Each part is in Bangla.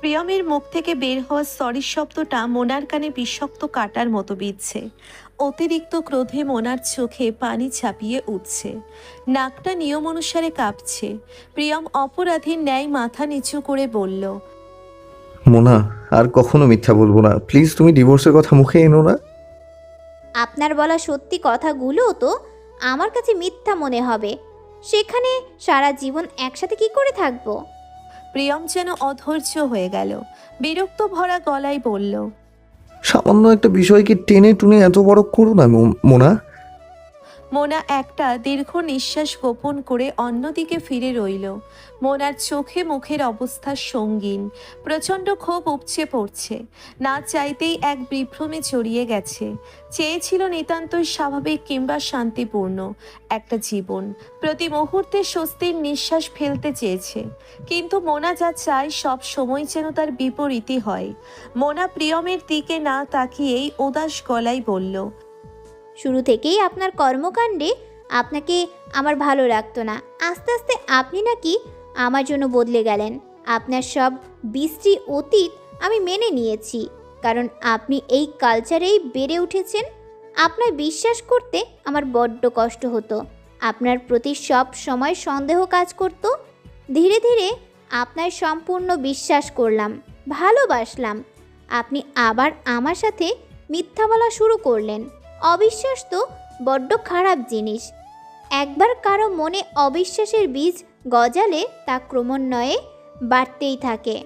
প্রিয়মের মুখ থেকে বের হওয়া সরি শব্দটা মোনার কানে বিষাক্ত কাটার মতো বিচ্ছে অতিরিক্ত ক্রোধে মোনার চোখে পানি ছাপিয়ে উঠছে। নাকটা নিয়ম অনুসারে কাঁপছে। প্রিয়ম অপরাধীর ন্যায় মাথা নিচু করে বলল মোনা আর কখনো মিথ্যা বলব না। প্লিজ তুমি ডিভোর্সের কথা মুখে এনো না। আপনার বলা সত্যি কথাগুলো তো আমার কাছে মিথ্যা মনে হবে। সেখানে সারা জীবন একসাথে কি করে থাকব? প্রিয়ম যেন অধৈর্য হয়ে গেল। বিরক্ত ভরা গলায় বলল, সামান্য একটা বিষয় কি টেনে টুনে এত বড় করো না মোনা? মোনা একটা দীর্ঘ নিঃশ্বাস গোপন করে অন্যদিকে ফিরে রইল। মোনার চোখে মুখের অবস্থা সঙ্গীন, প্রচণ্ড ক্ষোভ উপচে পড়ছে। না চাইতেই এক বিভ্রমে জড়িয়ে গেছে। চেয়েছিল নিতান্তই স্বাভাবিক কিংবা শান্তিপূর্ণ। একটা জীবন, প্রতি মুহূর্তে স্বস্তির নিঃশ্বাস ফেলতে চেয়েছে। কিন্তু মোনা যা চায় সব সময় যেন তার বিপরীতই হয়। মোনা প্রিয়মের দিকে না তাকিয়েই উদাস গলায় বলল শুরু থেকেই আপনার কর্মকাণ্ডে আপনাকে আমার ভালো লাগতো না। আস্তে আস্তে আপনি নাকি আমার জন্য বদলে গেলেন। আপনার সব বৃষ্টি অতীত আমি মেনে নিয়েছি। কারণ আপনি এই কালচারেই বেড়ে উঠেছেন। আপনার বিশ্বাস করতে আমার বড্ড কষ্ট হতো। আপনার প্রতি সব সময় সন্দেহ কাজ করত। ধীরে ধীরে আপনার সম্পূর্ণ বিশ্বাস করলাম, ভালোবাসলাম। আপনি আবার আমার সাথে মিথ্যা বলা শুরু করলেন। অবিশ্বাস তো বড্ড খারাপ জিনিস। একবার কারও মনে অবিশ্বাসের বীজ গজালে তা ক্রমান্বয়ে বাড়তেই থাকে।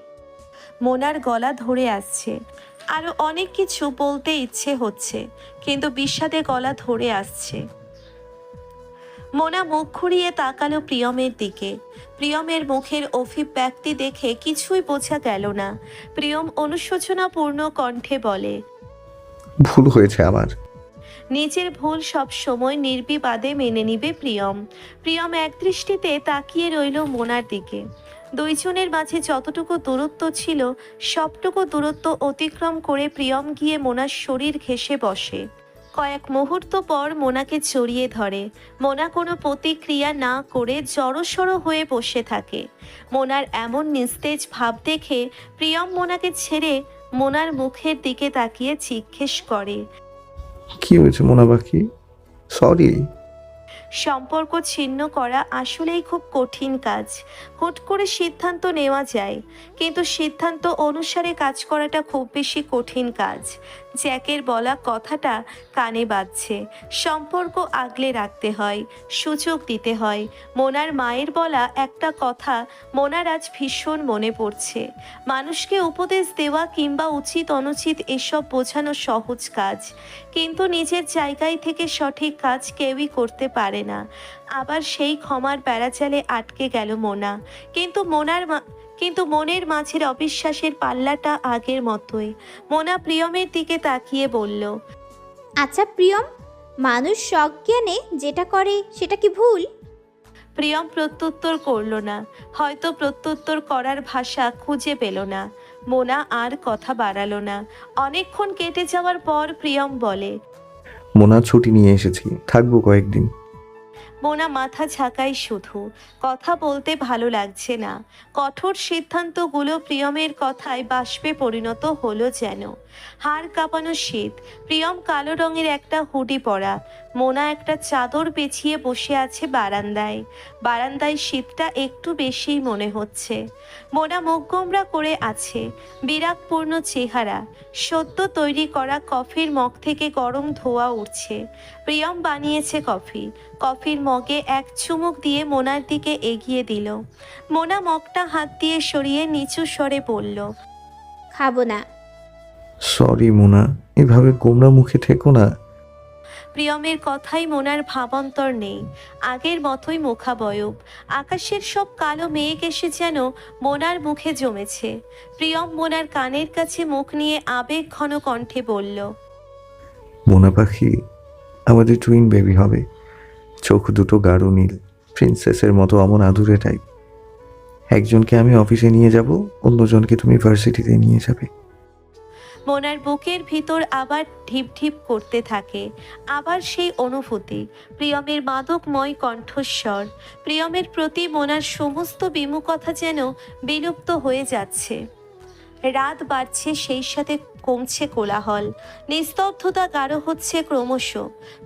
মোনার গলা ধরে আসছে। আরও অনেক কিছু বলতে ইচ্ছে হচ্ছে কিন্তু বিষাদে গলা ধরে আসছে। মোনা মুখ ঘুরিয়ে তাকালো প্রিয়মের দিকে। প্রিয়মের মুখের অভিব্যক্তি দেখে কিছুই বোঝা গেল না। প্রিয়ম অনুশোচনাপূর্ণ কণ্ঠে বলে ভুল হয়েছে আমার। নিজের ভুল সব সময় নির্বিবাদে মেনে নিবে প্রিয়ম। প্রিয়ম একদৃষ্টিতে তাকিয়ে রইল মোনার দিকে। দুইজনের মাঝে যতটুকু দূরত্ব ছিল, সবটুকু দূরত্ব অতিক্রম করে প্রিয়ম গিয়ে মোনার শরীর ঘেঁষে বসে। কয়েক মুহূর্ত পর মোনাকে চড়িয়ে ধরে। মোনা কোনো প্রতিক্রিয়া না করে জড়সড় হয়ে বসে থাকে। মোনার এমন নিস্তেজ ভাব দেখে প্রিয়ম মোনাকে ছেড়ে মোনার মুখের দিকে তাকিয়ে জিজ্ঞেস করে কি হয়েছে, মোনা পাখি? সরি সম্পর্ক ছিন্ন করা আসলেই খুব কঠিন কাজ। হুট করে সিদ্ধান্ত নেওয়া যায়, কিন্তু সিদ্ধান্ত অনুসারে কাজ করাটা খুব বেশি কঠিন কাজ। জ্যাকের বলা কথাটা কানে বাজছে। সম্পর্ক আগলে রাখতে হয়, সুযোগ দিতে হয়। মোনার মায়ের বলা একটা কথা মোনার আজ ভীষণ মনে পড়ছে। মানুষকে উপদেশ দেওয়া কিংবা উচিত অনুচিত এসব বোঝানো সহজ কাজ। কিন্তু নিজের জায়গায় থেকে সঠিক কাজ কেউই করতে পারে না। আবার সেই ক্ষমার বেড়াচালে আটকে গেল মোনা। কিন্তু মোনার মা- কিন্তু মনের মাঝের অবিশ্বাসের পাল্লাটা আগের মতোই। মোনা প্রিয়মের দিকে তাকিয়ে বলল আচ্ছা প্রিয়ম মানুষ সজ্ঞানে যেটা করে সেটা কি ভুল? প্রিয়ম প্রত্যুত্তর করল না। হয়তো প্রত্যুত্তর করার ভাষা খুঁজে পেল না। মোনা আর কথা বাড়ালো না। অনেকক্ষণ কেটে যাওয়ার পর প্রিয়ম বলে মোনা ছুটি নিয়ে এসেছি থাকব কয়েকদিন। মোনা মাথা ঝাঁকাই শুধু কথা বলতে ভালো লাগছে না। কঠোর সিদ্ধান্তগুলো প্রিয়মের কথায় বাষ্পে পরিণত হলো যেন। হাড় কাঁপানো শীত প্রিয়ম কালো রঙের একটা হুডি পরা মোনা একটা চাদর পেঁচিয়ে বসে আছে বারান্দায়। বারান্দায় শীতটা একটু বেশিই মনে হচ্ছে। মোনা মুখ গোমরা করে আছে। বিরাগপূর্ণ চেহারা। সদ্য তৈরি করা কফির মগ থেকে গরম ধোয়া উঠছে। প্রিয়ম বানিয়েছে কফি। কফির মগে এক চুমুক দিয়ে মোনার দিকে এগিয়ে দিল। মোনা মগটা হাত দিয়ে সরিয়ে নিচু স্বরে বলল খাব না। সরি মোনা। এভাবে গোমরা মুখে থেকো না। প্রিয়মের কথাই মোনার ভাবান্তর নেই। আগের মতোই মুখাবয়ব আকাশের সব কালো মেঘ এসে যেন মোনার মুখে জমেছে। প্রিয়ম মোনার কানের কাছে মুখ নিয়ে আবেগ ঘন কণ্ঠে বলল, মোনা পাখি, আমাদের টুইন বেবি হবে। চোখ দুটো গাঢ় নীল প্রিন্সেসের মতো অমন আদুরে টাইপ একজনকে আমি অফিসে নিয়ে যাব, অন্যজনকে তুমি ভার্সিটিতে নিয়ে যাবে। মোনার বুকের ভিতর আবার ঢিপ ঢিপ করতে থাকে। আবার সেই অনুভূতি, প্রিয়মের মাদকময় কণ্ঠস্বর, প্রিয়মের প্রতি মোনার সমস্ত বিমুখতা যেন বিলুপ্ত হয়ে যাচ্ছে। রাত বাড়ছে, সেই সাথে কমছে কোলাহল। নিস্তব্ধতা গাঢ় হচ্ছে ক্রমশ।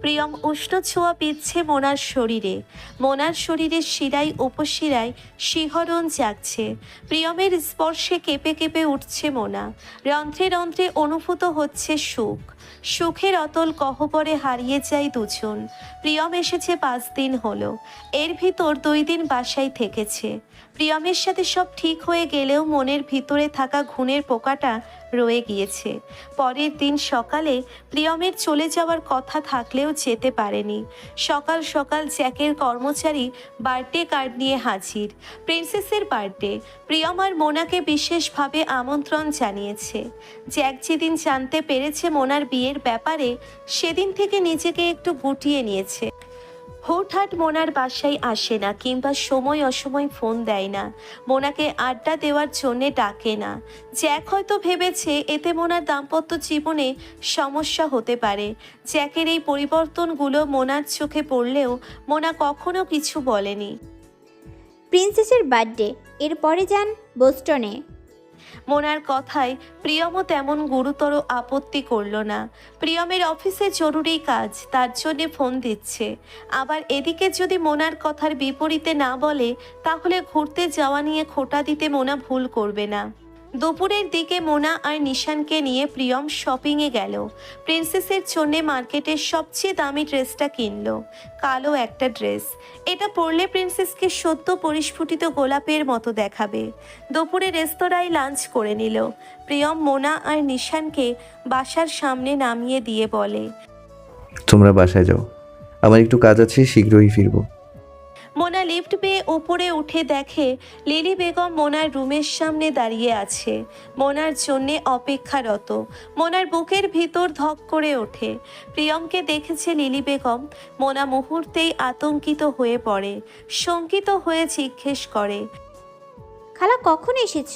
প্রিয়ম উষ্ণ ছোঁয়া পিচ্ছে মোনার শরীরে। মোনার শরীরের শিরায়, উপশিরায় শিহরণ জাগছে। প্রিয়মের স্পর্শে কেঁপে কেঁপে উঠছে মোনা। রন্ধ্রে রন্ধ্রে অনুভূত হচ্ছে সুখ। সুখের অতল গহ্বরে হারিয়ে যায় দুজন। প্রিয়ম এসেছে পাঁচ দিন হলো। এর ভিতর দুই দিন বাসায় থেকেছে। প্রিয়মের সাথে সব ঠিক হয়ে গেলেও মনের ভিতরে থাকা ঘুণের পোকাটা রয়ে গিয়েছে। পরের দিন সকালে প্রিয়মের চলে যাওয়ার কথা থাকলেও যেতে পারেনি। সকাল সকাল জ্যাকের কর্মচারী বার্থডে কার্ড নিয়ে হাজির। প্রিন্সেসের বার্থডে, প্রিয়ম আর মোনাকে বিশেষভাবে আমন্ত্রণ জানিয়েছে। জ্যাক যেদিন জানতে পেরেছে মোনার বিয়ের ব্যাপারে, সেদিন থেকে নিজেকে একটু গুটিয়ে নিয়েছে। হুটহাট মোনার বাসায় আসে না কিংবা সময় অসময় ফোন দেয় না। মোনাকে আড্ডা দেওয়ার জন্যে ডাকে না। জ্যাক হয়তো ভেবেছে এতে মোনার দাম্পত্য জীবনে সমস্যা হতে পারে। জ্যাকের এই পরিবর্তনগুলো মোনার চোখে পড়লেও মোনা কখনো কিছু বলেনি। প্রিন্সেসের বার্থডে, এরপরে যান বোস্টনে। মোনার কথায় প্রিয়মও তেমন গুরুতর আপত্তি করল না। প্রিয়মের অফিসে জরুরি কাজ, তার জন্য ফোন দিচ্ছে। আবার এদিকে যদি মোনার কথার বিপরীতে না বলে, তাহলে ঘুরতে যাওয়া নিয়ে খোটা দিতে মোনা ভুল করবে না। দুপুরের দিকে মোনা আর নিশানকে নিয়ে প্রিয়ম শপিংয়ে গেল। প্রিন্সেসের জন্যে মার্কেটের সবচেয়ে দামি ড্রেসটা কিনলো। কালো একটা ড্রেস। এটা পরলে প্রিন্সেসকে সদ্য পরিস্ফুটিত গোলাপের মতো দেখাবে। দুপুরে রেস্তোরাঁয় লাঞ্চ করে নিল। প্রিয়ম মোনা আর নিশানকে বাসার সামনে নামিয়ে দিয়ে বলে, তোমরা বাসায় যাও। আমার একটু কাজ আছে, শীঘ্রই ফিরবো। মোনা লিফট পেয়ে উপরে উঠে দেখে লিলি বেগম মোনার রুমের সামনে দাঁড়িয়ে আছে। মোনার জন্যে অপেক্ষারত। মোনার বুকের ভিতর ধক করে ওঠে। প্রিয়মকে দেখেছে লিলি বেগম মোনা মুহূর্তেই আতঙ্কিত হয়ে পড়ে, শঙ্কিত হয়ে জিজ্ঞেস করে, খালা, কখন এসেছ?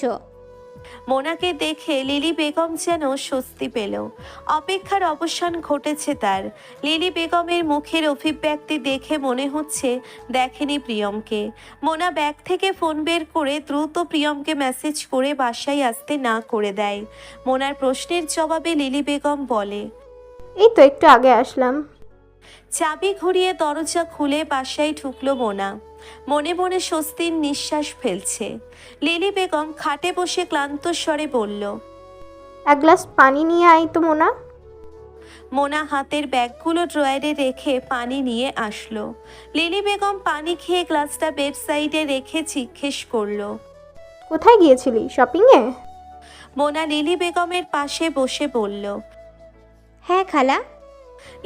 মোনাকে দেখে লিলি বেগম যেন স্বস্তি পেল। অপেক্ষার অবসান ঘটেছে তার। লিলি বেগমের মুখের অভিব্যক্তি দেখে মনে হচ্ছে দেখেনি প্রিয়মকে। মোনা ব্যাগ থেকে ফোন বের করে দ্রুত প্রিয়মকে মেসেজ করে বাসায় আসতে না করে দেয়। মোনার প্রশ্নের জবাবে লিলি বেগম বলে এই তো একটু আগে আসলাম। চাবি ঘুরিয়ে দরজা খুলে বাসায় ঢুকলো মোনা। মনে মনে স্বস্তির নিঃশ্বাস ফেলছে। লিলি বেগম খাটে বসে ক্লান্ত স্বরে বলল এক গ্লাস পানি নিয়ে আই তো মোনা। মোনা হাতের ব্যাগগুলো ড্রয়ারে রেখে পানি নিয়ে আসলো। লিলি বেগম পানি খেয়ে গ্লাসটা বেড সাইডে রেখে জিজ্ঞেস করল কোথায় গিয়েছিলি? শপিংয়ে? মোনা লিলি বেগমের পাশে বসে বলল হ্যাঁ খালা।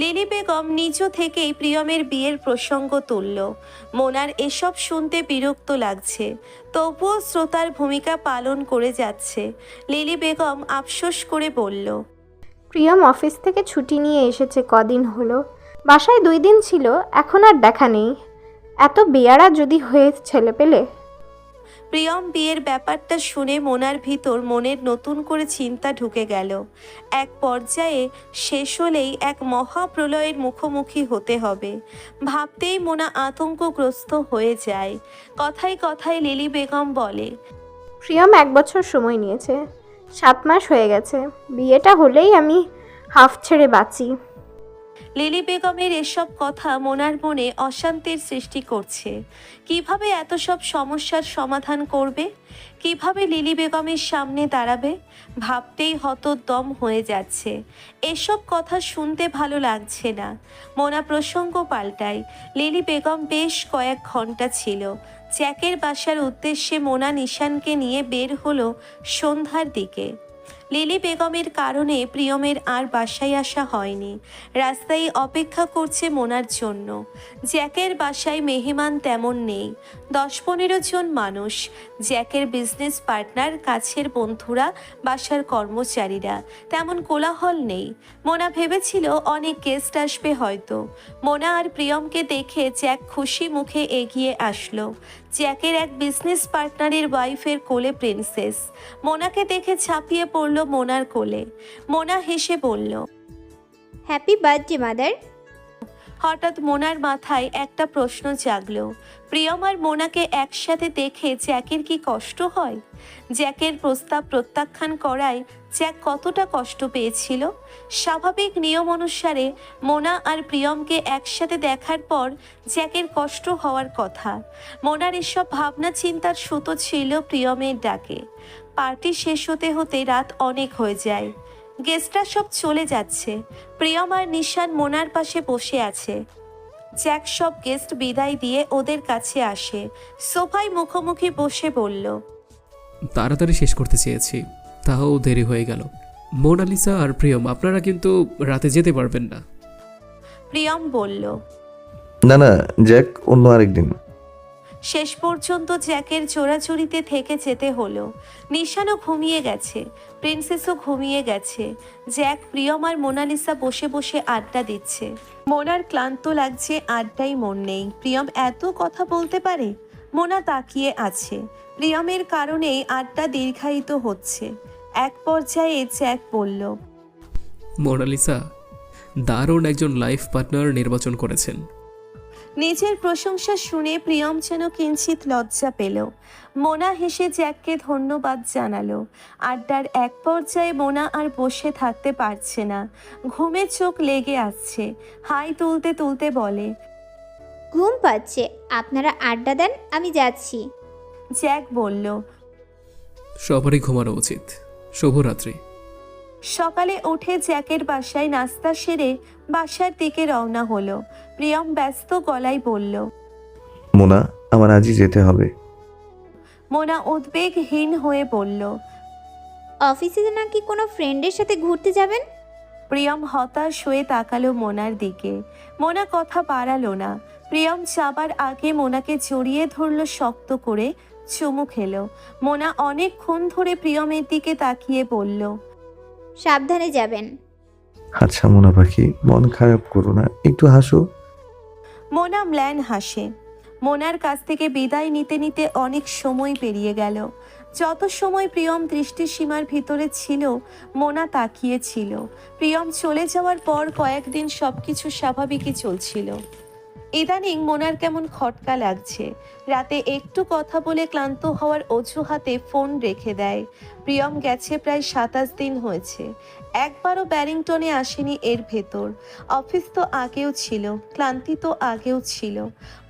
লিলি বেগম নিজ থেকেই প্রিয়মের বিয়ের প্রসঙ্গ তুলল। মোনার এসব শুনতে বিরক্ত লাগছে, তবুও শ্রোতার ভূমিকা পালন করে যাচ্ছে। লিলি বেগম আফসোস করে বলল, প্রিয়ম অফিস থেকে ছুটি নিয়ে এসেছে কদিন হলো। বাসায় দুই দিন ছিল, এখন আর দেখা নেই। এত বেয়ারা যদি হয়ে ছেলে পেলে? প্রিয়ম বিয়ের ব্যাপারটা শুনে মোনার ভিতর মনের নতুন করে চিন্তা ঢুকে গেল। এক পর্যায়ে শেষ হলেই এক মহাপ্রলয়ের মুখোমুখি হতে হবে। ভাবতেই মোনা আতঙ্কগ্রস্ত হয়ে যায়। কথায় কথায় লিলি বেগম বলে, প্রিয়ম এক বছর সময় নিয়েছে, সাত মাস হয়ে গেছে। বিয়েটা হলেই আমি হাফ ছেড়ে বাঁচি। লিলি বেগমের এসব কথা মোনার মনে অশান্তির সৃষ্টি করছে। কীভাবে এত সব সমস্যার সমাধান করবে? কীভাবে লিলি বেগমের সামনে দাঁড়াবে? ভাবতেই হতদম হয়ে যাচ্ছে। এসব কথা শুনতে ভালো লাগছে না। মোনা প্রসঙ্গ পাল্টায়। লিলি বেগম বেশ কয়েক ঘণ্টা ছিল। জ্যাকের বাসার উদ্দেশ্যে মোনা নিশানকে নিয়ে বের হলো সন্ধ্যার দিকে। লিলি বেগমের কারণে প্রিয়মের আর বাসায় আসা হয়নি। রাস্তায় অপেক্ষা করছে মোনার জন্য। জ্যাকের বাসায় মেহমান তেমন নেই। দশ পনেরো জন মানুষ। জ্যাকের বিজনেস পার্টনার কাছের বন্ধুরা, বাসার কর্মচারীরা। তেমন কোলাহল নেই। মোনা ভেবেছিল অনেক গেস্ট আসবে হয়তো। মোনা আর প্রিয়মকে দেখে জ্যাক খুশি মুখে এগিয়ে আসলো। জ্যাকের এক বিজনেস পার্টনারের ওয়াইফের কোলে প্রিন্সেস মোনাকে দেখে ছাপিয়ে পড়ল মোনার কোলে। মোনা হেসে বলল হ্যাপি বার্থডে মাদার হঠাৎ মোনার মাথায় একটা প্রশ্ন জাগলো। প্রিয়ম আর মোনাকে একসাথে দেখে জ্যাকের কি কষ্ট হয়? জ্যাকের প্রস্তাব প্রত্যাখ্যান করায় জ্যাক কতটা কষ্ট পেয়েছিল। স্বাভাবিক নিয়ম অনুসারে মোনা আর প্রিয়মকে একসাথে দেখার পর জ্যাকের কষ্ট হওয়ার কথা। মোনার এসব ভাবনা চিন্তার সুতো ছিল প্রিয়মের ডাকে। পার্টি শেষ হতে হতে রাত অনেক হয়ে যায়। গেস্টরা সব চলে যাচ্ছে। প্রিয়ম আর নিশান মোনার পাশে বসে আছে। জ্যাক সব গেস্ট বিদায় দিয়ে ওদের কাছে আসে। সোফায় মুখোমুখি বসে বলল, তাড়াতাড়ি শেষ করতে চেয়েছি। তাও দেরি হয়ে গেল। মোনালিসা আর প্রিয়ম আপনারা কিন্তু রাতে যেতে পারবেন না। প্রিয়ম বলল না না জ্যাক অন্য আরেকদিন শেষ পর্যন্ত জ্যাকের চোরাচুরিতে থেকে যেতে হলো। নিশানও ঘুমিয়ে গেছে প্রিন্সেসও ঘুমিয়ে গেছে। জ্যাক প্রিয়ম আর মোনালিসা বসে বসে আড্ডা দিচ্ছে। মোনার ক্লান্ত লাগছে আড্ডাই মন নেই। প্রিয়ম এত কথা বলতে পারে? মোনা তাকিয়ে আছে। প্রিয়মের কারণেই আড্ডা দীর্ঘায়িত হচ্ছে। এক পর্যায়ে জ্যাক বলল মোনালিসা দারুণ একজন লাইফ পার্টনার নির্বাচন করেছেন। নিজের প্রশংসা শুনে প্রিয়ম যেন কিঞ্চিত লজ্জা পেল। মোনা হেসে জ্যাককে ধন্যবাদ জানালো। আড্ডার এক পর্যায়ে মোনা আর বসে থাকতে পারছে না। ঘুমে চোখ লেগে আসছে হাই তুলতে তুলতে বলে ঘুম পাচ্ছে আপনারা আড্ডা দেন আমি যাচ্ছি। জ্যাক বলল সবারই ঘুমানো উচিত। শুভরাত্রি। সকালে উঠে জ্যাকের বাসায় নাস্তা সেরে বাসার দিকে রওনা হলো। প্রিয়ম ব্যস্ত গলায় বলল মোনা আমার আজই যেতে হবে। মোনা উদ্বেগহীন হয়ে বলল অফিসে নাকি কোনো ফ্রেন্ডের সাথে ঘুরতে যাবেন? প্রিয়ম হতাশ হয়ে তাকালো মোনার দিকে। মোনা কথা বাড়ালো না। প্রিয়ম যাবার আগে মোনাকে জড়িয়ে ধরলো শক্ত করে চুমু খেলো। মোনা অনেকক্ষণ ধরে প্রিয়মের দিকে তাকিয়ে বলল সাবধানে যাবেন। আচ্ছা মোনা পাখি মন খারাপ করো না একটু হাসো। মোনা ম্ল্যান হাসে। মোনার কাছ থেকে বিদায় নিতে নিতে অনেক সময় পেরিয়ে গেল। যত সময় প্রিয়ম দৃষ্টিসীমার ভিতরে ছিল মোনা তাকিয়েছিল প্রিয়ম চলে যাওয়ার পর কয়েকদিন সবকিছু স্বাভাবিকই চলছিল। ইদানিং মোনার কেমন খটকা লাগছে। রাতে একটু কথা বলে ক্লান্ত হওয়ার অজুহাতে ফোন রেখে দেয়। প্রিয়ম গেছে প্রায় সাতাশ দিন হয়েছে। একবারও ব্যারিংটনে আসেনি এর ভেতর। অফিস তো আগেও ছিল, ক্লান্তি তো আগেও ছিল।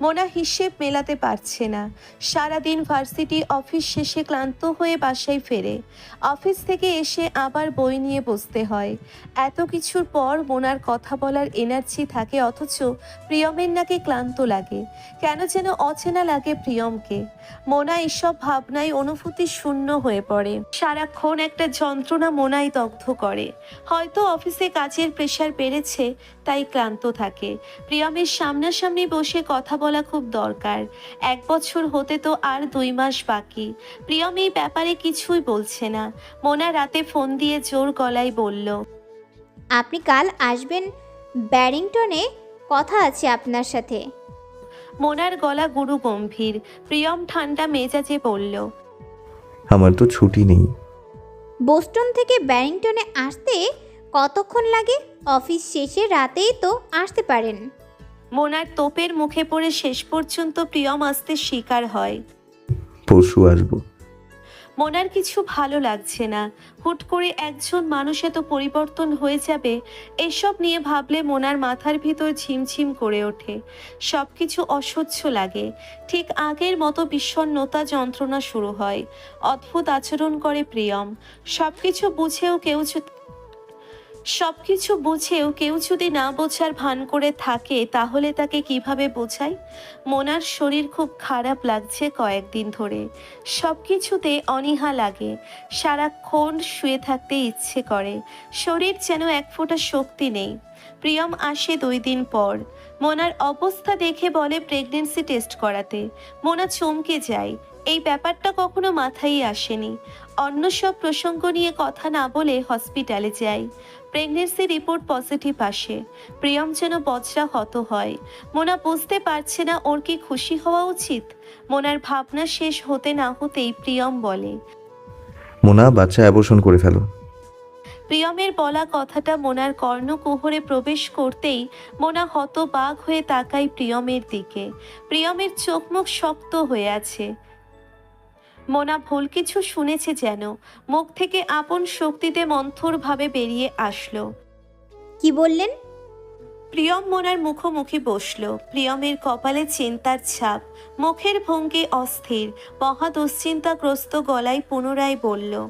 মোনা হিসেব মেলাতে পারছে না। সারাদিন ভার্সিটি অফিস শেষে ক্লান্ত হয়ে বাসায় ফেরে। অফিস থেকে এসে আবার বই নিয়ে বসতে হয়। এত কিছুর পর মোনার কথা বলার এনার্জি থাকে, অথচ প্রিয়মের নাকি ক্লান্ত লাগে। কেন যেন অচেনা লাগে প্রিয়মকে। মোনা এসব ভাবনায় অনুভূতি শূন্য হয়ে পড়ে। সারাক্ষণ একটা যন্ত্রণা মোনাই দগ্ধ করে। হয়তো অফিসে কাজের প্রেশার বেড়েছে তাই ক্লান্ত থাকে। প্রিয়মের সামনাসামনি বসে কথা বলা খুব দরকার। এক বছর হতে তো আর দুই মাস বাকি। প্রিয়ম এই ব্যাপারে কিছুই বলছে না। মোনা রাতে ফোন দিয়ে জোর গলায় বলল আপনি কাল আসবেন ব্যারিংটনে? কথা আছে আপনার সাথে। মোনার গলা গুরু গম্ভীর প্রিয়ম ঠান্ডা মেজাজে বলল আমার তো ছুটি নেই। বোস্টন থেকে ব্যারিংটনে আসতে কতক্ষণ লাগে? অফিস শেষে রাতেই তো আসতে পারেন। মোনার তোপের মুখে পড়ে শেষ পর্যন্ত প্রিয়ম আসতে শিকার হয়। পরশু আসব। মোনার কিছু ভালো লাগছে না। হুট করে একজন মানুষ এত পরিবর্তন হয়ে যাবে, এসব নিয়ে ভাবলে মনার মাথার ভিতর ঝিমঝিম করে ওঠে। সব কিছু অসহ্য লাগে। ঠিক আগের মতো বিষণ্নতা যন্ত্রণা শুরু হয়। অদ্ভুত আচরণ করে প্রিয়ম। সব কিছু বুঝেও কেউ যদি সব কিছু বুঝেও কেউ যদি না বোঝার ভান করে থাকে, তাহলে তাকে কীভাবে বোঝায় মোনার শরীর খুব খারাপ লাগছে কয়েকদিন ধরে। সব কিছুতে অনীহা লাগে। সারাক্ষণ শুয়ে থাকতে ইচ্ছে করে। শরীর যেন এক ফোঁটা শক্তি নেই। প্রিয়ম আসে দুই দিন পর। মোনার অবস্থা দেখে বলে প্রেগনেন্সি টেস্ট করাতে। মোনা চমকে যায়। এই ব্যাপারটা কখনো মাথায় আসেনি। অন্য সব প্রসঙ্গ নিয়ে কথা না বলে হসপিটালে যায়। প্রেগনেন্সি রিপোর্ট পজিটিভ আসে। প্রিয়ম যেন বজ্রা হত হয়। মোনা বুঝতে পারছে না ওর কি খুশি হওয়া উচিত? মোনার ভাবনা শেষ হতে না হতেই প্রিয়ম বলে মোনা বাচ্চা অ্যাবর্শন করে ফেলো। প্রিয়মের বলা কথাটা মোনার কর্ণকুহরে প্রবেশ করতেই মোনা হতবাক হয়ে তাকায় প্রিয়মের দিকে। প্রিয়মের চোখ মুখ শক্ত হয়ে আছে। মোনা ভুল কিছু শুনেছে যেন। মুখ থেকে আপন শক্তিতে মন্থরভাবে বেরিয়ে আসলো। কি বললেন? প্রিয়ম মোনার মুখোমুখি বসল। প্রিয়মের কপালে চিন্তার ছাপ মুখের ভঙ্গি অস্থির। মহা দুশ্চিন্তাগ্রস্ত গলায় পুনরায় বলল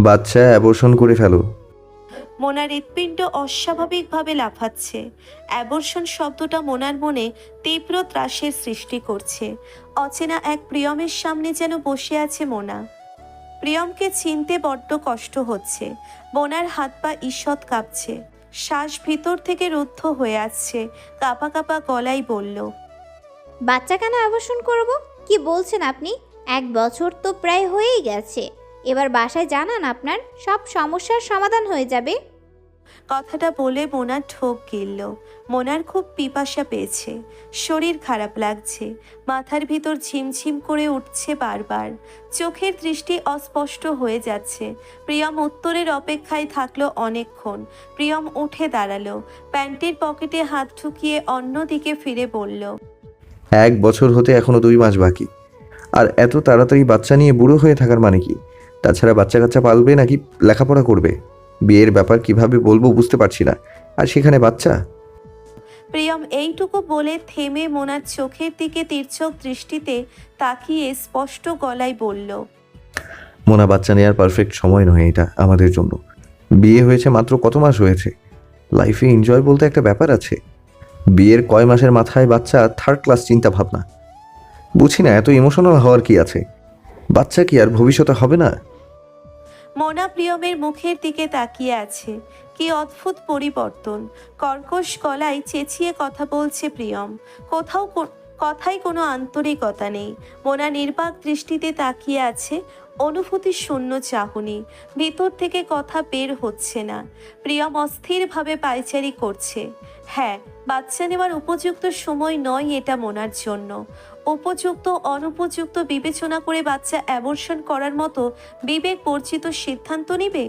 বাচ্চা অ্যাবর্ষণ করে ফেলো। মোনার হৃৎপিণ্ড অস্বাভাবিকভাবে লাফাচ্ছে। অ্যাবর্ষণ শব্দটা মোনার মনে তীব্র ত্রাসের সৃষ্টি করছে। অচেনা এক প্রিয়মের সামনে যেন বসে আছে মোনা। প্রিয়মকে চিনতে বড্ড কষ্ট হচ্ছে। মোনার হাত পা ঈষৎ কাঁপছে। শ্বাস ভিতর থেকে রুদ্ধ হয়ে আসছে। কাপা কাপা গলায় বলল, বাচ্চা কেন আবাসন করব? কি বলছেন আপনি? এক বছর তো প্রায় হয়েই গেছে। এবার বাসায় জানান আপনার সব সমস্যার সমাধান হয়ে যাবে। কথাটা বলে মোনার ঠোক গিলল। মোনার খুব পিপাসা পেয়েছে। শরীর খারাপ লাগছে। মাথার ভিতর ঝিমঝিম করে উঠছে বারবার। চোখের দৃষ্টি অস্পষ্ট হয়ে যাচ্ছে। প্রিয়ম উত্তরের অপেক্ষায় থাকল অনেকক্ষণ। প্রিয়ম উঠে দাঁড়াল। প্যান্টের পকেটে হাত ঢুকিয়ে অন্যদিকে ফিরে বলল এক বছর হতে এখনও দুই মাস বাকি। আর এত তাড়াতাড়ি বাচ্চা নিয়ে বুড়ো হয়ে থাকার মানে কি? তাছাড়া বাচ্চা কাচ্চা পালবে নাকি লেখাপড়া করবে? বিয়ের ব্যাপার কীভাবে বলব বুঝতে পারছি না। আর সেখানে বাচ্চা? প্রিয়ম এইটুকু বলে থেমে মোনার চোখের দিকে তীর্যক দৃষ্টিতে তাকিয়ে স্পষ্ট গলায় বলল মোনা বাচ্চা নেওয়ার পারফেক্ট সময় নয় এটা আমাদের জন্য। বিয়ে হয়েছে মাত্র কত মাস হয়েছে? লাইফে এনজয় বলতে একটা ব্যাপার আছে। বিয়ের কয় মাসের মাথায় বাচ্চা থার্ড ক্লাস চিন্তা ভাবনা বুঝি না এত ইমোশনাল হওয়ার কি আছে? বাচ্চা কি আর ভবিষ্যতে হবে না? মোনা প্রিয়মের মুখের দিকে তাকিয়ে আছে। কি অদ্ভুত পরিবর্তন। কর্কশ গলায় চেঁচিয়ে কথা বলছে প্রিয়ম। কোথাও কো- কথায় কোনো আন্তরিকতা নেই। মোনা নির্বাক দৃষ্টিতে তাকিয়ে আছে অনুভূতি শূন্য চাহনি। ভিতর থেকে কথা বের হচ্ছে না। প্রিয়ম অস্থিরভাবে পায়চারি করছে। হ্যাঁ বাচ্চা নেওয়ার উপযুক্ত সময় নয় এটা মোনার জন্য। উপযুক্ত, অনুপযুক্ত বিবেচনা করে বাচ্চা অ্যাবর্শন করার মতো বিবেক বর্জিত সিদ্ধান্ত নেবে?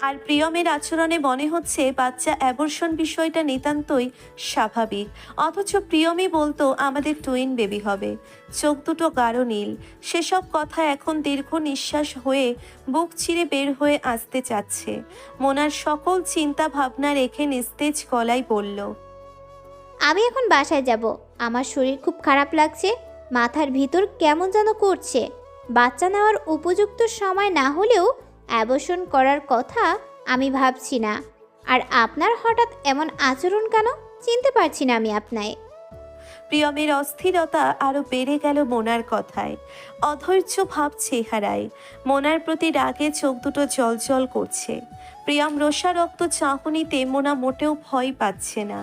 আর প্রিয়মের আচরণে মনে হচ্ছে বাচ্চা অ্যাবর্ষণ বিষয়টা নিতান্তই স্বাভাবিক। অথচ প্রিয়মই বলতো, আমাদের টুইন বেবি হবে। চোখ দুটো গাঢ় নীল। সেসব কথা এখন দীর্ঘ নিঃশ্বাস হয়ে বুক চিরে বের হয়ে আসতে চাচ্ছে। মোনার সকল চিন্তা ভাবনা রেখে নিস্তেজ গলায় বলল আমি এখন বাসায় যাব। আমার শরীর খুব খারাপ লাগছে। মাথার ভিতর কেমন যেন করছে। বাচ্চা নেওয়ার উপযুক্ত সময় না হলেও অ্যাবর্ষণ করার কথা আমি ভাবছি না। আর আপনার হঠাৎ এমন আচরণ কেন? চিনতে পারছি না আমি আপনায়। প্রিয়মের অস্থিরতা আরও বেড়ে গেল মোনার কথায়। অধৈর্য ভাব চেহারায়। মোনার প্রতি রাগে চোখ দুটো জল করছে। প্রিয়ম রোষারক্ত চাহনিতে মোনা মোটেও ভয় পাচ্ছে না।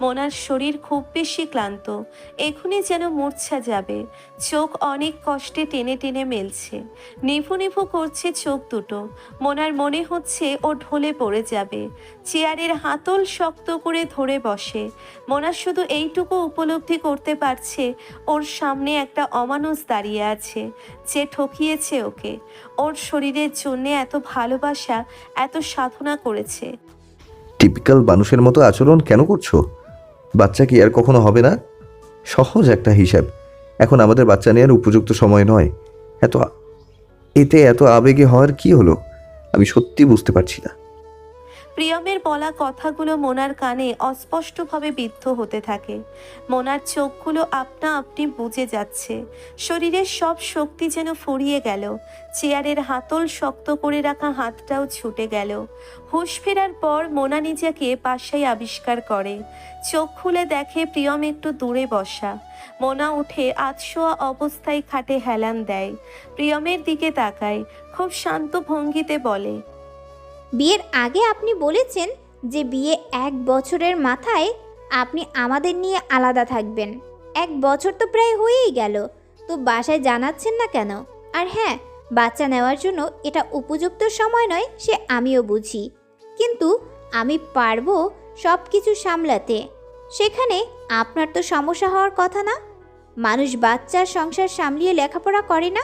মোনার শরীর খুব বেশি ক্লান্ত। এখনই যেন মূর্ছা যাবে। চোখ অনেক কষ্টে টেনে টেনে মেলছে। নিভু নিভু করছে চোখ দুটো। মোনার মনে হচ্ছে ও ঢলে পড়ে যাবে। চেয়ারের হাতল শক্ত করে ধরে বসে। মোনা শুধু এইটুকু উপলব্ধি করতে পারছে, ওর সামনে একটা অমানুষ দাঁড়িয়ে আছে, যে ঠকিয়েছে ওকে। ওর শরীরের জন্য এত ভালোবাসা, এত সাধনা করেছে। টিপিক্যাল মানুষের মতো আচরণ কেন করছ? বাচ্চা কি আর কখনো হবে না? সহজ একটা হিসাব। এখন আমাদের বাচ্চা নেওয়ার উপযুক্ত সময় নয়। এত এতে এত আবেগে হওয়ার কি হলো? আমি সত্যি বুঝতে পারছি না। প্রিয়মের বলা কথাগুলো মোনার কানে অস্পষ্টভাবে বিদ্ধ হতে থাকে। মোনার চোখগুলো আপনা আপনি বুঝে যাচ্ছে। শরীরের সব শক্তি যেন ফুরিয়ে গেল। চেয়ারের হাতল শক্ত করে রাখা হাতটাও ছুটে গেল। হুঁশ ফেরার পর মোনা নিজেকে পাশায় আবিষ্কার করে। চোখ খুলে দেখে প্রিয়ম একটু দূরে বসা। মোনা উঠে আতশোয়া অবস্থায় খাটে হেলান দেয়। প্রিয়মের দিকে তাকায়, খুব শান্ত ভঙ্গিতে বলে বিয়ের আগে আপনি বলেছেন যে বিয়ে এক বছরের মাথায় আপনি আমাদের নিয়ে আলাদা থাকবেন। এক বছর তো প্রায় হয়েই গেল। তো বাসায় জানাচ্ছেন না কেন? আর হ্যাঁ বাচ্চা নেওয়ার জন্য এটা উপযুক্ত সময় নয়, সে আমিও বুঝি। কিন্তু আমি পারব সব কিছু সামলাতে। সেখানে আপনার তো সমস্যা হওয়ার কথা না? মানুষ বাচ্চার সংসার সামলিয়ে লেখাপড়া করে না?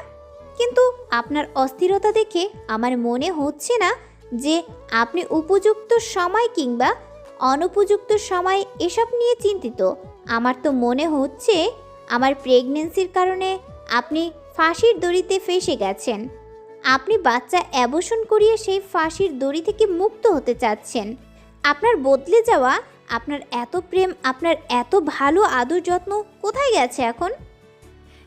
কিন্তু আপনার অস্থিরতা দেখে আমার মনে হচ্ছে না যে আপনি উপযুক্ত সময় কিংবা অনুপযুক্ত সময় এসব নিয়ে চিন্তিত। আমার তো মনে হচ্ছে আমার প্রেগনেন্সির কারণে আপনি ফাঁসির দড়িতে ফেসে গেছেন। আপনি বাচ্চা অ্যাবর্ষণ করিয়ে সেই ফাঁসির দড়ি থেকে মুক্ত হতে চাচ্ছেন। আপনার বদলে যাওয়া, আপনার এত প্রেম, আপনার এত ভালো, আদর যত্ন কোথায় গেছে এখন?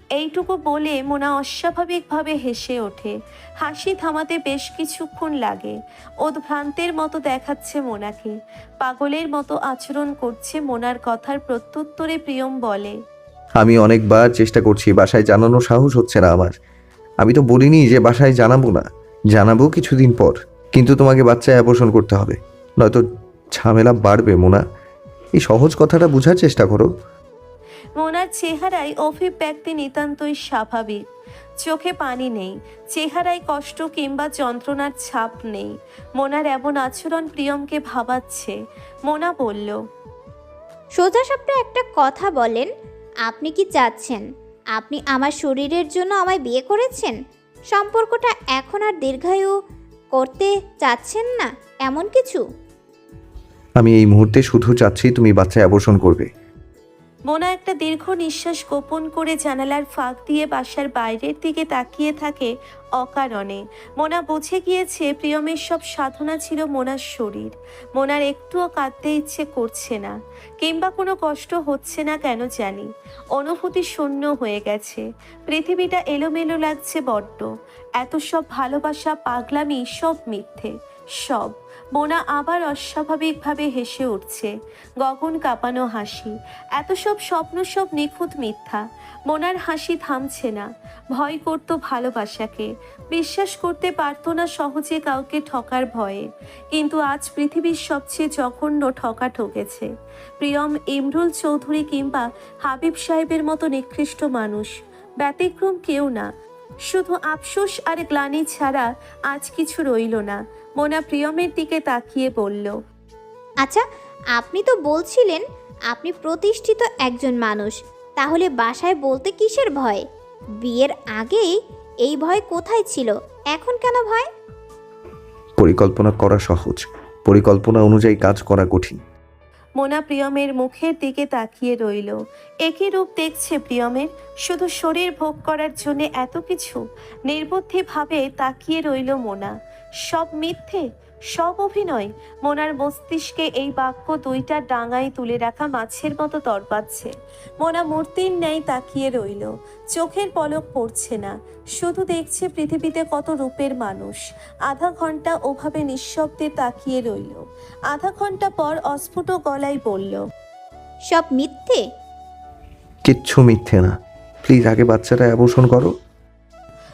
এইটুকু বলে মোনা অস্বাভাবিকভাবে হেসে ওঠে। হাসি থামাতে বেশ কিছুক্ষণ লাগে। উদ্ভ্রান্তের মতো দেখাচ্ছে মোনাকে। পাগলের মতো আচরণ করছে মোনার কথার প্রত্যুত্তরে প্রিয়ম বলে, আমি অনেকবার চেষ্টা করছি, বাসায় জানানোর সাহস হচ্ছে না আমার। আমি তো বলিনি যে বাসায় জানাব না। জানাব কিছুদিন পর, কিন্তু তোমাকে বাচ্চায় অ্যাবর্ষণ করতে হবে। নয়তো ঝামেলা বাড়বে, মোনা। এই সহজ কথাটা বোঝার চেষ্টা করো। মোনার চেহারায় অভিব্যক্তি নিতান্তই স্বাভাবিক। চোখে পানি নেই চেহারায় কষ্ট কিংবা যন্ত্রণার ছাপ নেই। মোনার এমন আচরণ প্রিয়মকে ভাবাচ্ছে। মোনা বলল সোজা সাপটা একটা কথা বলেন আপনি কি চাচ্ছেন? আপনি আমার শরীরের জন্য আমায় বিয়ে করেছেন? সম্পর্কটা এখন আর দীর্ঘায়ু করতে চাচ্ছেন না এমন কিছু? আমি এই মুহূর্তে শুধু চাচ্ছি তুমি বাচ্চা অ্যাবর্ষণ করবে। মোনা একটা দীর্ঘ নিঃশ্বাস গোপন করে জানালার ফাঁক দিয়ে বাসার বাইরের দিকে তাকিয়ে থাকে অকারণে। মোনা বুঝে গিয়েছে প্রিয়মের সব সাধনা ছিল মোনার শরীর। মোনার একটুও কাঁদতে ইচ্ছে করছে না, কিংবা কোনো কষ্ট হচ্ছে না কেন জানি। অনুভূতি শূন্য হয়ে গেছে। পৃথিবীটা এলোমেলো লাগছে বড্ড। এত সব ভালোবাসা, পাগলামি সব মিথ্যে। সব। মোনা আবার অস্বাভাবিকভাবে হেসে উঠছে। গগন কাঁপানো হাসি। এত সব স্বপ্ন সব নিখুঁত মিথ্যা। মোনার হাসি থামছে না। ভয় করতো ভালোবাসাকে। বিশ্বাস করতে পারতো না সহজে কাউকে ঠকার ভয়ে। কিন্তু আজ পৃথিবীর সবচেয়ে জঘন্য ঠকা ঠকেছে। প্রিয়ম ইমরুল চৌধুরী কিংবা হাবিব সাহেবের মতো নিকৃষ্ট মানুষ। ব্যতিক্রম কেউ না। শুধু আফসোস আর গ্লানি ছাড়া আজ কিছু রইল না। মোনা প্রিয়মের দিকে তাকিয়ে বলল আচ্ছা আপনি তো বলছিলেন আপনি প্রতিষ্ঠিত একজন মানুষ তাহলে বাসায় বলতে কিসের ভয়? বিয়ের আগেই এই ভয় কোথায় ছিল? এখন কেন ভয়? পরিকল্পনা করা সহজ। পরিকল্পনা অনুযায়ী কাজ করা কঠিন। মোনা প্রিয়মের মুখের দিকে তাকিয়ে রইল। একই রূপ দেখছে প্রিয়মের। শুধু শরীর ভোগ করার জন্য এত কিছু। নির্বুদ্ধিভাবে তাকিয়ে রইল মোনা। সব মিথ্যে সব অভিনয়। মোনার মস্তিষ্কে এই বাক্য দুইটা ডাঙায় তুলে রাখা মাছের মতো তরপাচ্ছে মোনা মূর্তির ন্যায় তাকিয়ে রইল। চোখের পলক পড়ছে না। শুধু দেখছে পৃথিবীতে কত রূপের মানুষ। আধা ঘণ্টা ওভাবে নিঃশব্দে তাকিয়ে রইল। আধা ঘণ্টা পর অস্ফুট গলায় বলল সব মিথ্যে? কিচ্ছু মিথ্যে না। প্লিজ আগে বাচ্চাটা অ্যাবর্ষণ করো।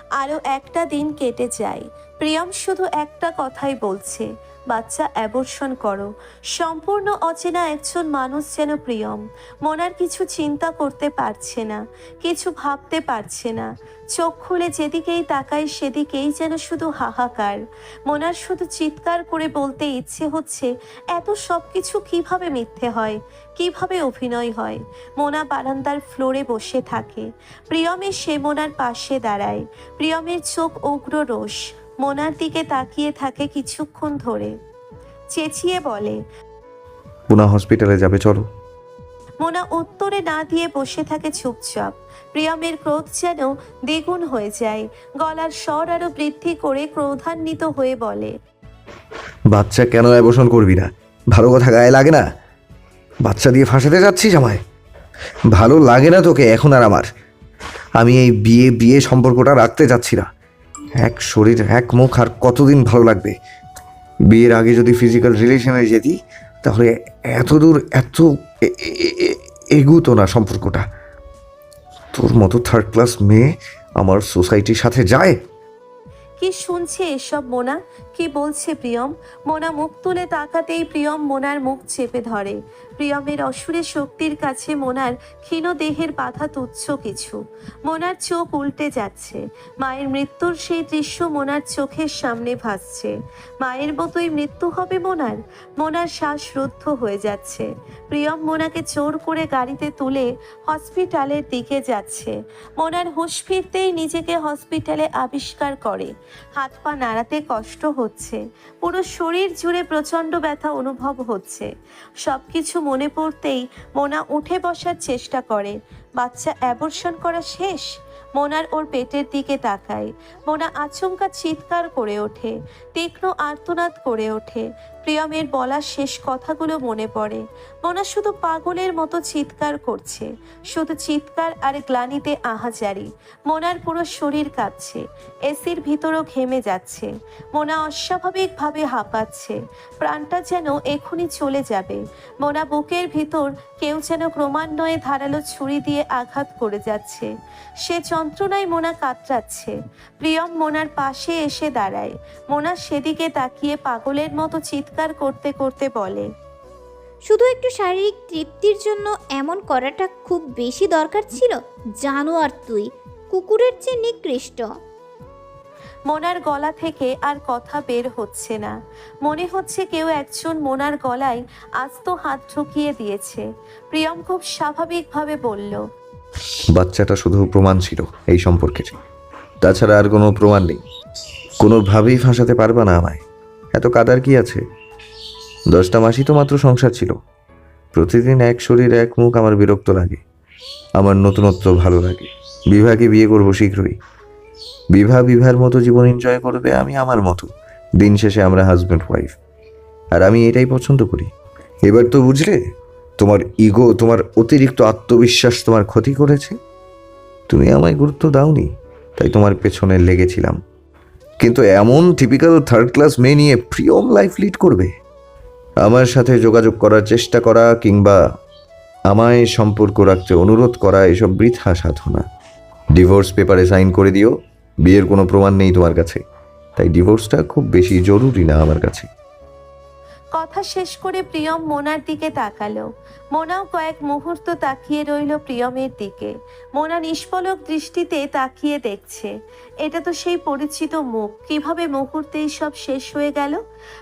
আরও একটা দিন কেটে যায়। প্রিয়ম শুধু একটা কথাই বলছে, বাচ্চা অ্যাবর্ষণ করো। সম্পূর্ণ অচেনা একজন মানুষ যেন প্রিয়ম। মনার কিছু চিন্তা করতে পারছে না, কিছু ভাবতে পারছে না। চোখ খুলে যেদিকেই তাকায় সেদিকেই যেন শুধু হাহাকার। মোনার শুধু চিৎকার করে বলতে ইচ্ছে হচ্ছে, এত সব কিছু কীভাবে মিথ্যে হয়, কীভাবে অভিনয় হয়? মোনা বারান্দার ফ্লোরে বসে থাকে। প্রিয়ম সে মোনার পাশে দাঁড়ায়। প্রিয়মের চোখ উগ্র রোষ। মোনার দিকে তাকিয়ে থাকে কিছুক্ষণ ধরে। চেঁচিয়ে বলে পুনা হসপিটালে যাবে চলো। মোনা উত্তরে না দিয়ে বসে থাকে চুপচাপ। প্রিয়মের ক্রোধ যেন দ্বিগুণ হয়ে যায়। গলার স্বর আরও বৃদ্ধি করে ক্রোধান্বিত হয়ে বলে বাচ্চা কেন অ্যাবর্ষণ করবি না? ভালো কথা গায়ে লাগে না? বাচ্চা দিয়ে ফাঁসাতে যাচ্ছিস আমায়? ভালো লাগে না তোকে এখন আর আমার। আমি এই বিয়ে বিয়ে সম্পর্কটা রাখতে যাচ্ছি না। এক শরীর, এক মুখ আর কতদিন ভালো লাগবে? বিয়ের আগে যদি ফিজিক্যাল রিলেশনে যেতি, তাহলে এত দূর এত এগুতো না সম্পর্কটা। তোর মতো থার্ড ক্লাস মেয়ে আমার সোসাইটির সাথে যায়? কি শুনছে এসব মোনা? কি বলছে প্রিয়ম? মোনা মুখ তুলে তাকাতেই প্রিয়ম মোনার মুখ চেপে ধরে। প্রিয়মের অসুরে শক্তির কাছে মোনার ক্ষীণ দেহের বাধা তুচ্ছ কিছু। মোনার চোখ উল্টে যাচ্ছে। মায়ের মৃত্যুর সেই দৃশ্য মোনার চোখের সামনে ভাসছে। মায়ের মতোই মৃত্যু হবে মোনার? মোনার শ্বাস রুদ্ধ হয়ে যাচ্ছে। প্রিয়ম মোনাকে চোর করে গাড়িতে তুলে হসপিটালের দিকে যাচ্ছে। মোনার হুঁশ ফিরতেই নিজেকে হসপিটালে আবিষ্কার করে। হাত পা নাড়াতে কষ্ট হচ্ছে। পুরো শরীর জুড়ে প্রচণ্ড ব্যথা অনুভব হচ্ছে। সব কিছু মনে পড়তেই মোনা উঠে বসার চেষ্টা করে। বাচ্চা অ্যাবর্শন করা শেষ? মোনার ওর পেটের দিকে তাকায়। মোনা আচমকা চিৎকার করে ওঠে। তীক্ষ্ণ আর্তনাদ করে ওঠে। প্রিয়মের বলা শেষ কথাগুলো মনে পড়ে। মোনা শুধু পাগলের মতো চিৎকার করছে। শুধু চিৎকার আর গ্লানিতে আহাজারি। মোনার পুরো শরীর কাঁপছে। এসির ভিতরও ঘেমে যাচ্ছে। মোনা অস্বাভাবিকভাবে হাঁপাচ্ছে। প্রাণটা যেন এখনই চলে যাবে। মোনা বুকের ভিতর কেউ যেন ক্রমান্বয়ে ধারালো ছুরি দিয়ে আঘাত করে যাচ্ছে। সে যন্ত্রণায় মোনা কাতরাচ্ছে। প্রিয়ম মোনার পাশে এসে দাঁড়ায়। মোনা সেদিকে তাকিয়ে পাগলের মতো চিৎকার করতে করতে বলে শুধু একটু শারীরিক তৃপ্তির জন্য এমন করাটা খুব বেশি দরকার ছিল? জানোয়ার তুই কুকুরের চেয়ে নিকৃষ্ট। মোনার গলা থেকে আর কথা বের হচ্ছে না। মনে হচ্ছে কেউ একজন মোনার গলায় আস্ত হাত ঢুকিয়ে দিয়েছে। প্রিয়ম খুব স্বাভাবিকভাবে বলল বাচ্চাটা শুধু প্রমাণ ছিল এই সম্পর্কের তাছাড়া আর কোনো প্রমাণ নেই। কোনোভাবেই ফাঁসাতে পারবা না আমায়। এত কাদার কি আছে? দশটা মাসই তো মাত্র সংসার ছিল। প্রতিদিন এক শরীর, এক মুখ আমার বিরক্ত লাগে। আমার নতুনত্ব ভালো লাগে। বিভাকে বিয়ে করব শীঘ্রই। বিভা বিভার মতো জীবন এনজয় করবে আমি আমার মতো। দিন শেষে আমরা হাজব্যান্ড ওয়াইফ আর আমি এটাই পছন্দ করি। এবার তো বুঝলে, তোমার ইগো তোমার অতিরিক্ত আত্মবিশ্বাস তোমার ক্ষতি করেছে। তুমি আমায় গুরুত্ব দাওনি, তাই তোমার পেছনে লেগেছিলাম। কিন্তু এমন টিপিক্যাল থার্ড ক্লাস মেয়ে নিয়ে প্রিয়ম লাইফ লিড করবে। আমার সাথে যোগাযোগ করার চেষ্টা করা কিংবা আমায় সম্পর্ক রাখতে অনুরোধ করা এসব বৃথা সাধনা। ডিভোর্স পেপারে সাইন করে দিও, বিয়ের কোনো প্রমাণ নেই তোমার কাছে। তাই ডিভোর্সটা খুব বেশি জরুরি না আমার কাছে। কথা শেষ করে প্রিয়ম মোনার দিকে তাকালো। মোনাও কয়েক মুহূর্ত তাকিয়ে রইল প্রিয়মের দিকে। মোনা নিষ্পলক দৃষ্টিতে তাকিয়ে দেখছে। এটা তো সেই পরিচিত মুখ। কীভাবে মুহূর্তেই সব শেষ হয়ে গেল?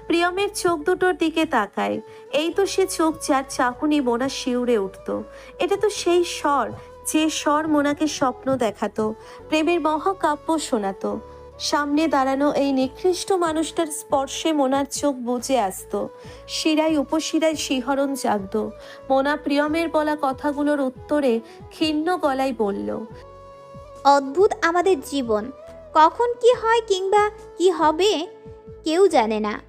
প্রিয়মের চোখ দুটোর দিকে তাকায়। এই তো সে চোখ যার চাহনি মোনা শিউরে উঠত। এটা তো সেই স্বর, যে স্বর মোনাকে স্বপ্ন দেখাতো। প্রেমের মহাকাব্য শোনাতো। সামনে দাঁড়ানো এই নিকৃষ্ট মানুষটার স্পর্শে মোনার চোখ বুঝে আসত। শিরায় উপশিরায় শিহরণ জাগত। মোনা প্রিয়মের বলা কথাগুলোর উত্তরে ক্ষীণ গলায় বলল অদ্ভুত আমাদের জীবন। কখন কি হয় কিংবা কি হবে কেউ জানে না।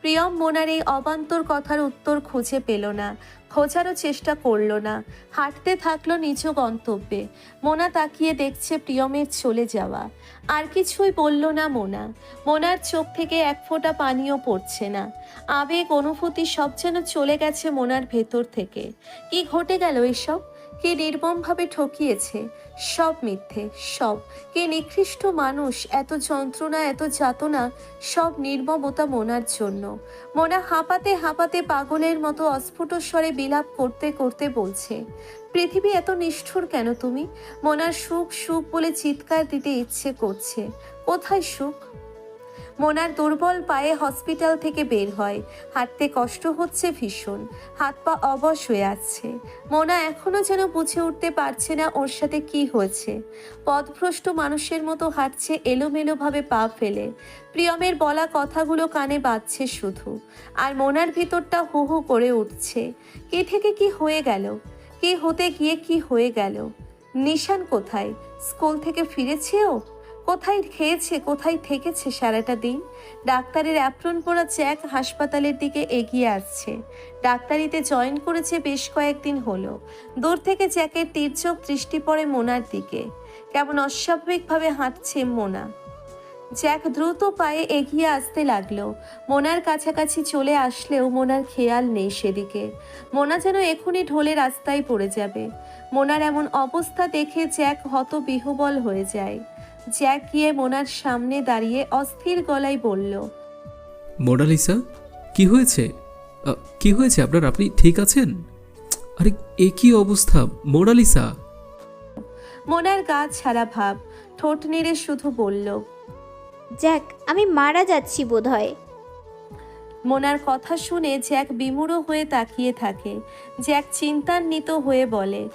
প্রিয়ম মোনার এই অবান্তর কথার উত্তর খুঁজে পেল না। খোঁজারও চেষ্টা করল না। হাঁটতে থাকল নিজ গন্তব্যে। মোনা তাকিয়ে দেখছে প্রিয়মের চলে যাওয়া। আর কিছুই বলল না মোনা। মোনার চোখ থেকে এক ফোঁটা পানিও পড়ছে না। আবেগ, অনুভূতি সব যেন চলে গেছে মোনার ভেতর থেকে। কি ঘটে গেল এসব? কে নির্মমভাবে ঠকিয়েছে? সব মিথ্যে, সব। কে নিকৃষ্ট মানুষ, এত যন্ত্রণা, এত যাতনা, সব নির্মমতা মোনার জন্য। মোনা হাঁপাতে হাঁপাতে পাগলের মতো অস্ফুট স্বরে বিলাপ করতে করতে বলছে, পৃথিবী এত নিষ্ঠুর কেন তুমি? মোনার সুখ সুখ বলে চিৎকার দিতে ইচ্ছে করছে, কোথায় সুখ? মোনার দুর্বল পায়ে হসপিটাল থেকে বের হয়। হাঁটতে কষ্ট হচ্ছে ভীষণ। হাত পা অবশ হয়ে আছে। মোনা এখনও যেন বুঝে উঠতে পারছে না ওর সাথে কি হয়েছে। পথভ্রষ্ট মানুষের মতো হাঁটছে, এলোমেলোভাবে পা ফেলে। প্রিয়মের বলা কথাগুলো কানে বাজছে শুধু। আর মোনার ভিতরটা হু হু করে উঠছে। কে থেকে কি হয়ে গেল? কে হতে গিয়ে কি হয়ে গেল? নিশান কোথায়? স্কুল থেকে ফিরেছে ও? কোথায় খেয়েছে, কোথায় থেকেছে সারাটা দিন? ডাক্তারের অ্যাপ্রন পরা জ্যাক হাসপাতালের দিকে এগিয়ে আসছে। ডাক্তারিতে জয়েন করেছে বেশ কয়েকদিন হলো। দূর থেকে জ্যাকের তীর্যক দৃষ্টি পড়ে মোনার দিকে। কেমন অস্বাভাবিকভাবে হাঁটছে মোনা। জ্যাক দ্রুত পায়ে এগিয়ে আসতে লাগল। মোনার কাছাকাছি চলে আসলেও মোনার খেয়াল নেই সেদিকে। মোনা যেন এখনই ঢোলে রাস্তায় পড়ে যাবে। মোনার এমন অবস্থা দেখে জ্যাক হত বিহবল হয়ে যায়। জ্যাক গিয়ে মোনার সামনে দাঁড়িয়ে অস্থির গলায় বলল মোনালিসা কি হয়েছে? আ, কি হয়েছে আপনার? আপনি ঠিক আছেন? আরে এ কি অবস্থা? মোনালিসা! মোনার গা ছাড়া ভাব ঠোঁট নেড়ে শুধু বলল জ্যাক আমি মারা যাচ্ছি বোধহয়। মোনার কথা শুনে জ্যাক বিমূঢ় হয়ে তাকিয়ে থাকে। জ্যাক চিন্তান্বিত হয়ে বলে